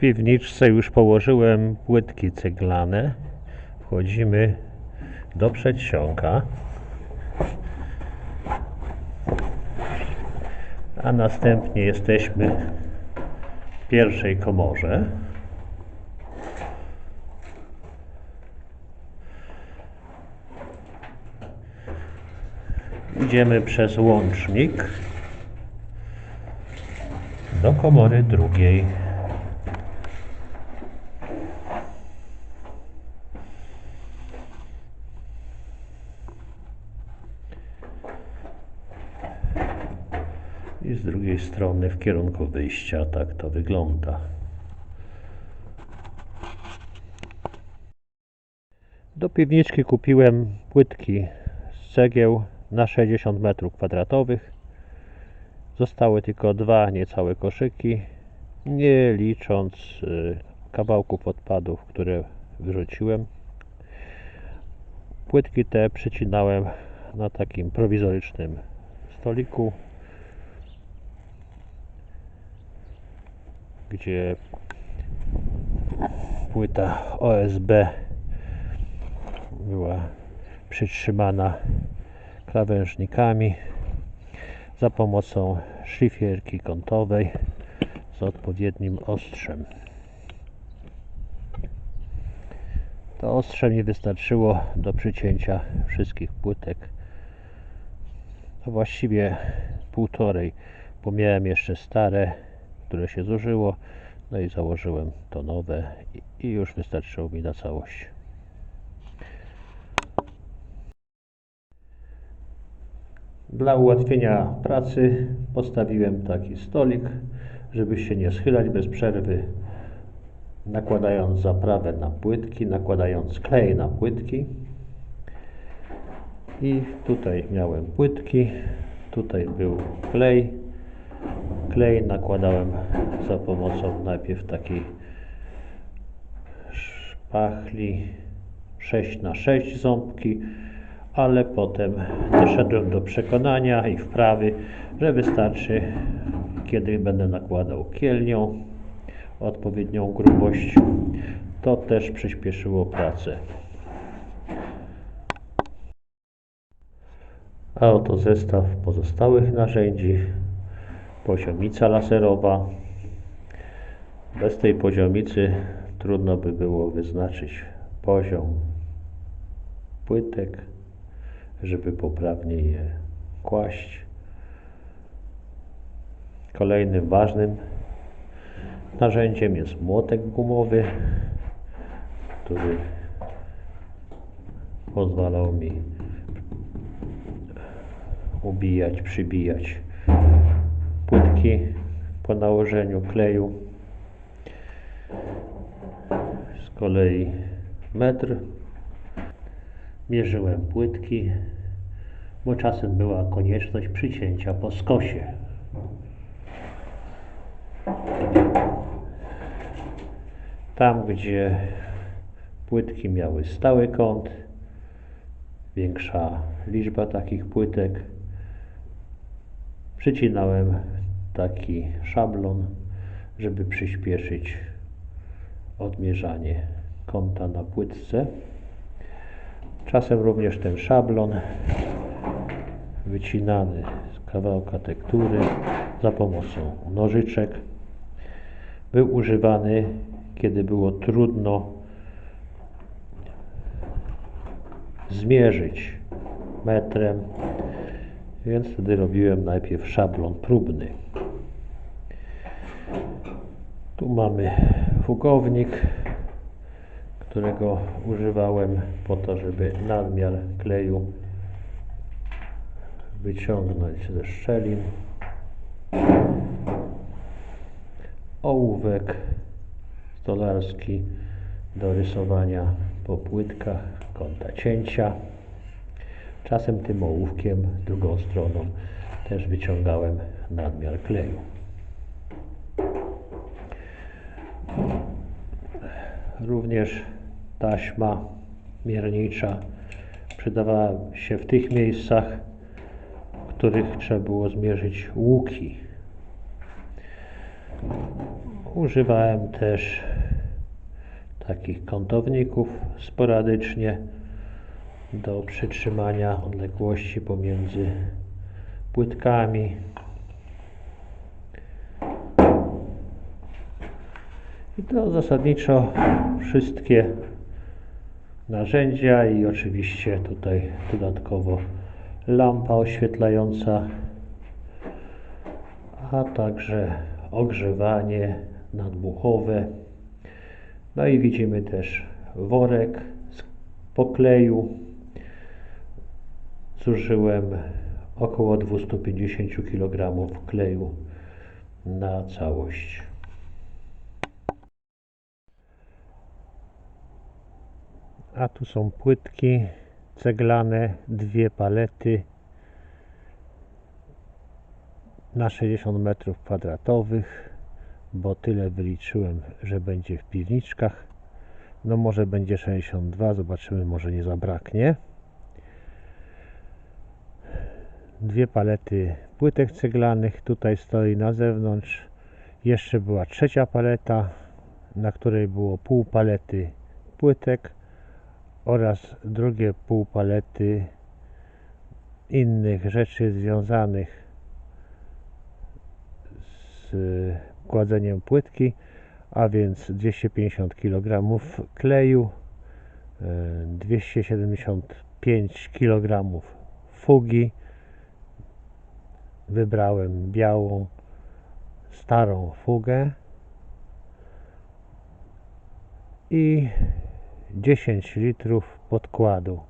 piwniczce już położyłem płytki ceglane. Wchodzimy do przedsionka. A następnie jesteśmy w pierwszej komorze. Idziemy przez łącznik do komory drugiej. I z drugiej strony w kierunku wyjścia tak to wygląda. Do piwniczki kupiłem płytki z cegieł na 60 m2. Zostały tylko dwa niecałe koszyki, nie licząc y, kawałków odpadów, które wyrzuciłem. Płytki te przycinałem na takim prowizorycznym stoliku, gdzie płyta OSB była przytrzymana krawężnikami za pomocą szlifierki kątowej z odpowiednim ostrzem. To ostrze mi wystarczyło do przycięcia wszystkich płytek. To właściwie półtorej, bo miałem jeszcze stare, które się zużyło, no i założyłem to nowe i- już wystarczyło mi na całość. Dla ułatwienia pracy postawiłem taki stolik, żeby się nie schylać bez przerwy, nakładając zaprawę na płytki, nakładając klej na płytki. I tutaj miałem płytki, tutaj był klej. Klej nakładałem za pomocą najpierw takiej szpachli 6 na 6 ząbki, ale potem doszedłem do przekonania i wprawy, że wystarczy, kiedy będę nakładał kielnią odpowiednią grubość. To też przyspieszyło pracę. A oto zestaw pozostałych narzędzi. Poziomica laserowa. Bez tej poziomicy trudno by było wyznaczyć poziom płytek, żeby poprawnie je kłaść. Kolejnym ważnym narzędziem jest młotek gumowy, który pozwalał mi ubijać, przybijać po nałożeniu kleju. Z kolei metr mierzyłem płytki, bo czasem była konieczność przycięcia po skosie. Tam, gdzie płytki miały stały kąt, większa liczba takich płytek, przycinałem taki szablon, żeby przyspieszyć odmierzanie kąta na płytce. Czasem również ten szablon wycinany z kawałka tektury za pomocą nożyczek był używany, kiedy było trudno zmierzyć metrem, więc wtedy robiłem najpierw szablon próbny. Tu mamy fugownik, którego używałem po to, żeby nadmiar kleju wyciągnąć ze szczelin. Ołówek stolarski do rysowania po płytkach kąta cięcia. Czasem tym ołówkiem, drugą stroną, też wyciągałem nadmiar kleju. Również taśma miernicza przydawała się w tych miejscach, w których trzeba było zmierzyć łuki. Używałem też takich kątowników sporadycznie do przytrzymania odległości pomiędzy płytkami. I to zasadniczo wszystkie narzędzia i oczywiście tutaj dodatkowo lampa oświetlająca, a także ogrzewanie nadmuchowe. No i widzimy też worek z pokleju. Zużyłem około 250 kg kleju na całość. A tu są płytki ceglane, dwie palety na 60 metrów kwadratowych, bo tyle wyliczyłem, że będzie w piwniczkach. No może będzie 62, zobaczymy, może nie zabraknie. Dwie palety płytek ceglanych tutaj stoi na zewnątrz. Jeszcze była trzecia paleta, na której było pół palety płytek oraz drugie pół palety innych rzeczy związanych z kładzeniem płytki, a więc 250 kg kleju, e, 275 kg fugi. Wybrałem białą, starą fugę i 10 litrów podkładu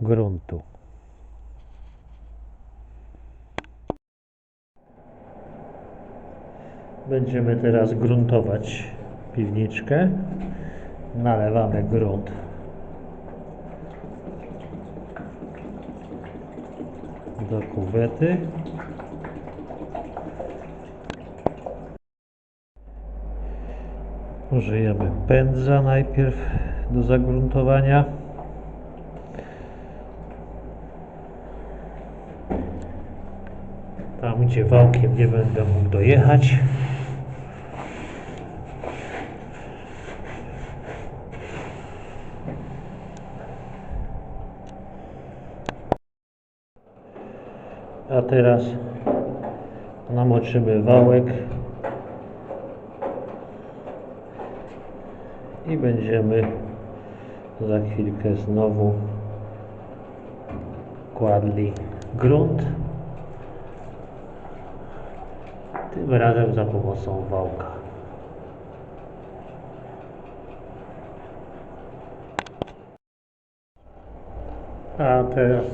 gruntu. Będziemy teraz gruntować piwniczkę. Nalewamy grunt. Do kuwety. Użyjemy pędza najpierw do zagruntowania. Tam gdzie wałkiem nie będę mógł dojechać. A teraz namoczymy wałek i będziemy za chwilkę znowu kładli grunt. Tym razem za pomocą wałka. A teraz,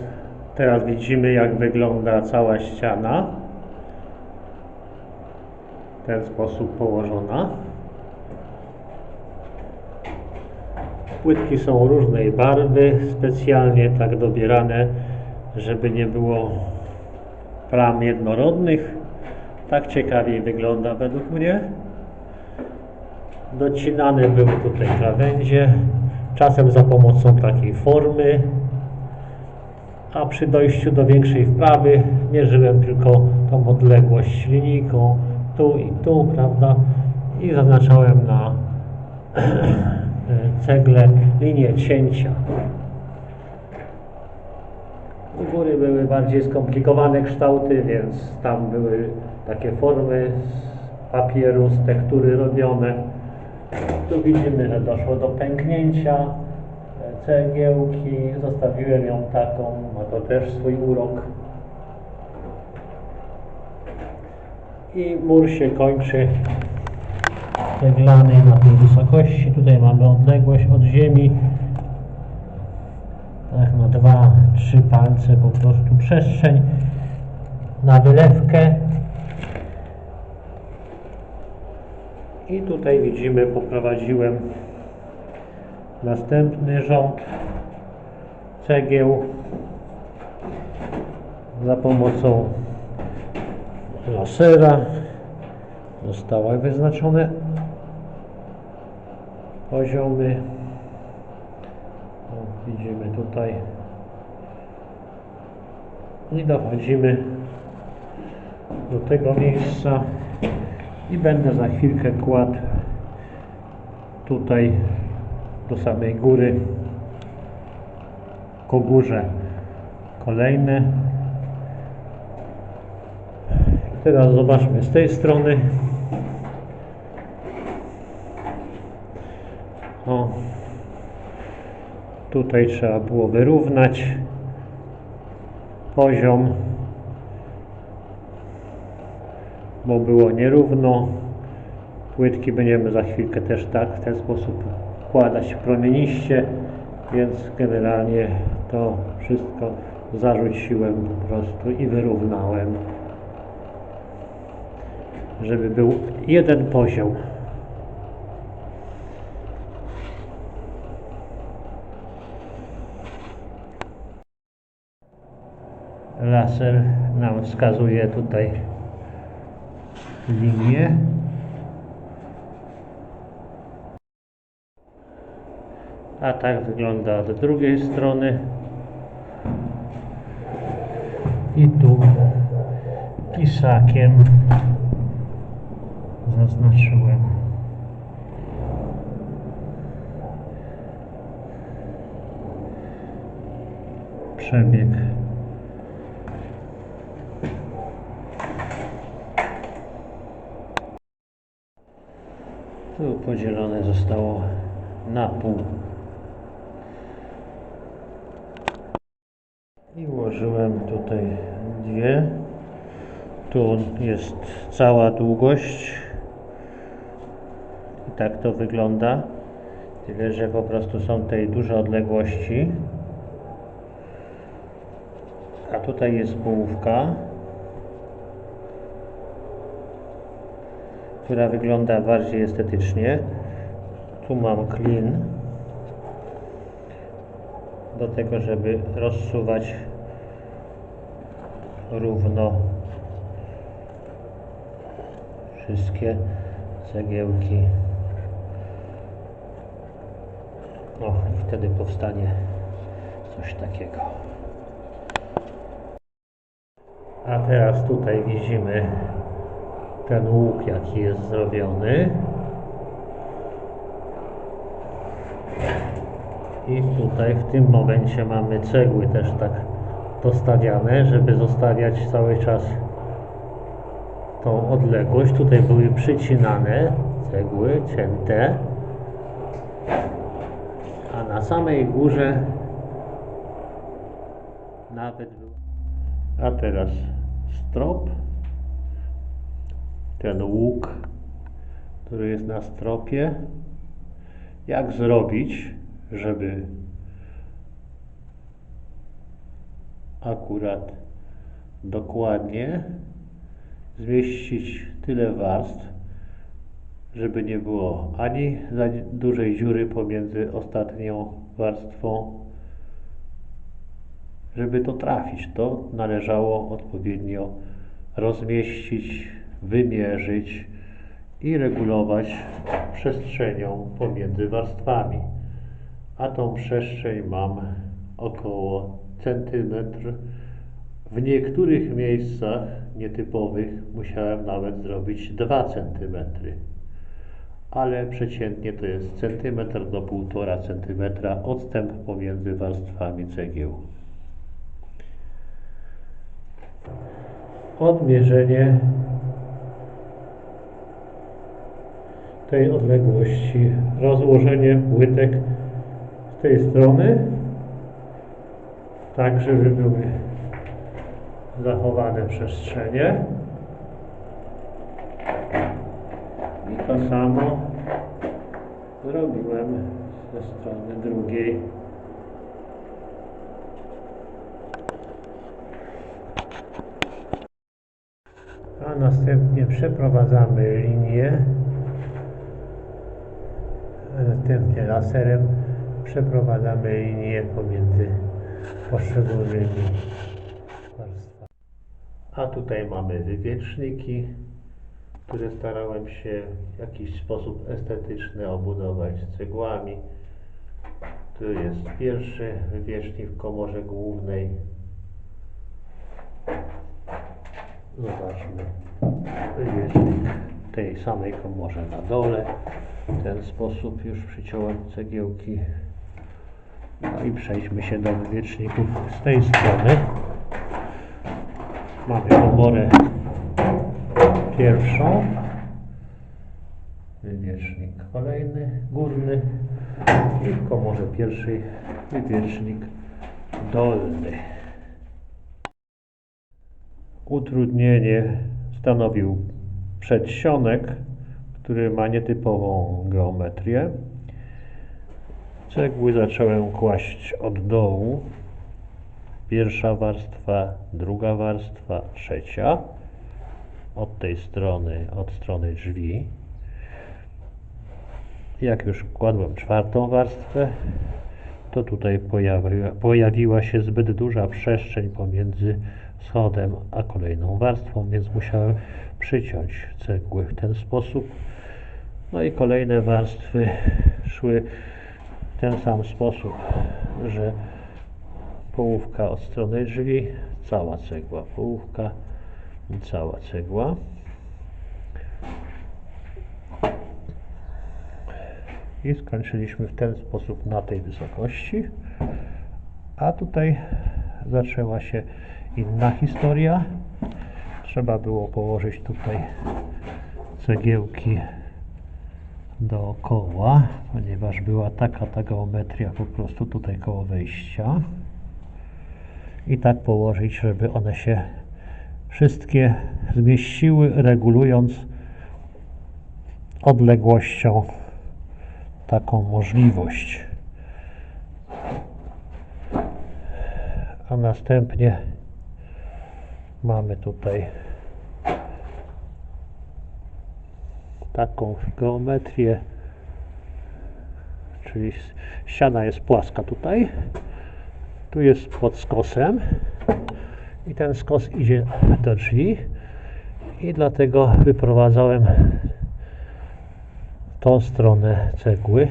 teraz widzimy jak wygląda cała ściana. W ten sposób położona Płytki są różnej barwy, specjalnie tak dobierane, żeby nie było plam jednorodnych. Tak ciekawiej wygląda według mnie. Docinane były tutaj krawędzie, czasem za pomocą takiej formy, a przy dojściu do większej wprawy mierzyłem tylko tą odległość linijką tu i tu, prawda, i zaznaczałem na cegle linię cięcia. U góry były bardziej skomplikowane kształty, więc tam były takie formy z papieru, z tektury robione. Tu widzimy, że doszło do pęknięcia e, cegiełki. Zostawiłem ją taką, ma to też swój urok. I mur się kończy ceglanej na tej wysokości. Tutaj mamy odległość od ziemi. Tak, dwa, trzy palce po prostu przestrzeń na wylewkę. I tutaj widzimy, poprowadziłem następny rząd cegieł za pomocą lasera zostały wyznaczone poziomy. O, widzimy tutaj. I dochodzimy do tego miejsca, I będę za chwilkę kładł tutaj do samej góry ku górze kolejne. Teraz zobaczmy z tej strony. O, tutaj trzeba było wyrównać poziom, bo było nierówno. Płytki będziemy za chwilkę też tak w ten sposób układać promieniście, więc generalnie to wszystko zarzuciłem po prostu i wyrównałem, żeby był jeden poziom. Laser nam wskazuje tutaj linię. A tak wygląda od drugiej strony. I tu pisakiem zaznaczyłem. Przebieg. Tu podzielone zostało na pół. I ułożyłem tutaj dwie. Tu jest cała długość. I tak to wygląda. Tyle, że po prostu są tutaj duże odległości. A tutaj jest połówka. Która wygląda bardziej estetycznie. Tu mam klin do tego, żeby rozsuwać równo wszystkie cegiełki. O, i wtedy powstanie coś takiego. A teraz tutaj widzimy ten łuk jaki jest zrobiony. I tutaj w tym momencie mamy cegły też tak dostawiane, żeby zostawiać cały czas tą odległość. Tutaj były przycinane cegły, cięte. A na samej górze nawet a teraz strop ten łuk, który jest na stropie. Jak zrobić, żeby akurat dokładnie zmieścić tyle warstw, żeby nie było ani za dużej dziury pomiędzy ostatnią warstwą, żeby to trafić, to należało odpowiednio rozmieścić wymierzyć i regulować przestrzenią pomiędzy warstwami. A tą przestrzeń mam około centymetr. W niektórych miejscach nietypowych musiałem nawet zrobić 2 cm. Ale przeciętnie to jest centymetr do 1,5 cm odstęp pomiędzy warstwami cegieł. Odmierzenie tej odległości. Rozłożenie płytek z tej strony, tak żeby były zachowane przestrzenie. I to samo zrobiłem ze strony drugiej. A następnie przeprowadzamy linię następnie laserem przeprowadzamy linię pomiędzy poszczególnymi warstwami. A tutaj mamy wywieczniki, które starałem się w jakiś sposób estetyczny obudować cegłami. Tu jest pierwszy wywiecznik w komorze głównej. Zobaczmy. Wywiecznik tej samej komorze na dole. W ten sposób już przyciąłem cegiełki. No i przejdźmy się do wywieczników z tej strony. Mamy komorę pierwszą. Wywiecznik kolejny, górny. I w komorze pierwszej wywiecznik dolny. Utrudnienie stanowił przedsionek, który ma nietypową geometrię. Cegły zacząłem kłaść od dołu. Pierwsza warstwa, druga warstwa, trzecia. Od tej strony, od strony drzwi. Jak już kładłem czwartą warstwę, to tutaj pojawiła, pojawiła się zbyt duża przestrzeń pomiędzy schodem a kolejną warstwą, więc musiałem przyciąć cegły w ten sposób. No i kolejne warstwy szły w ten sam sposób, że połówka od strony drzwi, cała cegła, połówka i cała cegła. I skończyliśmy w ten sposób na tej wysokości. A tutaj zaczęła się inna historia. Trzeba było położyć tutaj cegiełki dookoła, ponieważ była taka ta geometria po prostu tutaj koło wejścia. I tak położyć, żeby one się wszystkie zmieściły, regulując odległością taką możliwość. A następnie mamy tutaj taką geometrię, czyli ściana jest płaska tutaj, tu jest pod skosem i ten skos idzie do drzwi i dlatego wyprowadzałem tą stronę cegły,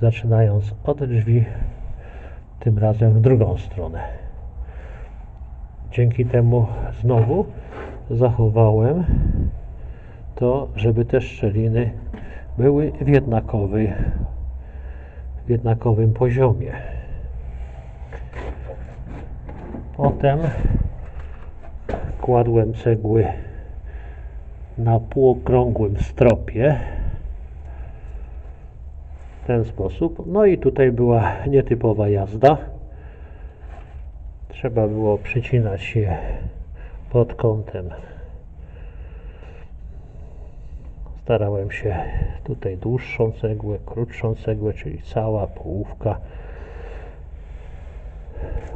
zaczynając od drzwi, tym razem w drugą stronę. Dzięki temu znowu zachowałem to, żeby te szczeliny były w jednakowej, w jednakowym poziomie. Potem kładłem cegły na półokrągłym stropie w ten sposób. No i tutaj była nietypowa jazda. Trzeba było przycinać je pod kątem. Starałem się tutaj dłuższą cegłę, krótszą cegłę, czyli cała połówka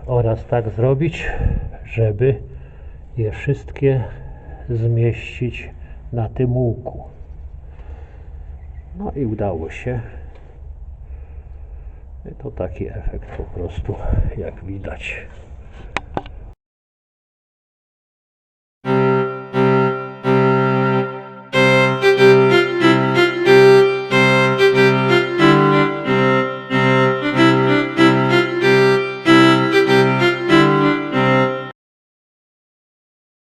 oraz tak zrobić, żeby je wszystkie zmieścić na tym łuku. No i udało się. I to taki efekt po prostu, jak widać.